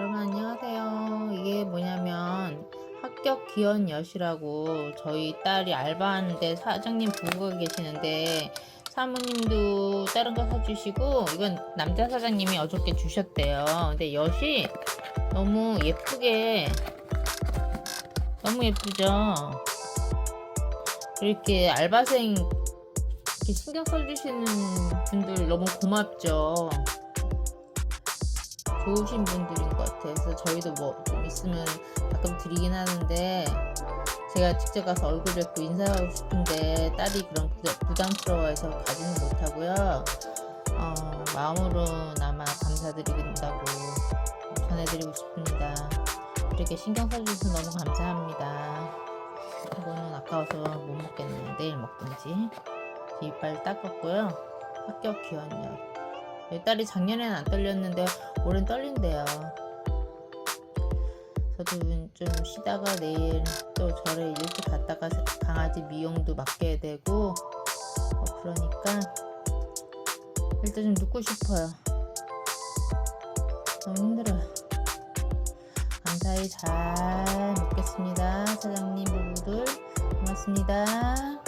여러분 안녕하세요. 이게 뭐냐면 합격 기원 엿이라고 저희 딸이 알바하는데 사장님 부부가 계시는데 사모님도 다른 거 사주시고 이건 남자 사장님이 어저께 주셨대요. 근데 엿이 너무 예쁘게 너무 예쁘죠. 이렇게 알바생 이렇게 신경 써주시는 분들 너무 고맙죠. 좋으신 분들인 것 같아요. 그래서 저희도 뭐 좀 있으면 가끔 드리긴 하는데 제가 직접 가서 얼굴 뵙고 인사하고 싶은데 딸이 그런 부담- 부담스러워해서 가지는 못하고요. 어, 마음으로나마 감사드린다고 전해드리고 싶습니다. 이렇게 신경 써주셔서 너무 감사합니다. 이거는 아까워서 못 먹겠네요. 내일 먹든지. 이빨 닦았고요. 합격 기원이요. 저희 딸이 작년에는 안 떨렸는데 올해는 떨린대요. 저도 좀 쉬다가 내일 또 절에 일찍 갔다가 강아지 미용도 맡겨야 되고 어, 그러니까 일단 좀 눕고 싶어요. 너무 힘들어요. 감사히 잘 먹겠습니다. 사장님 부부들 고맙습니다.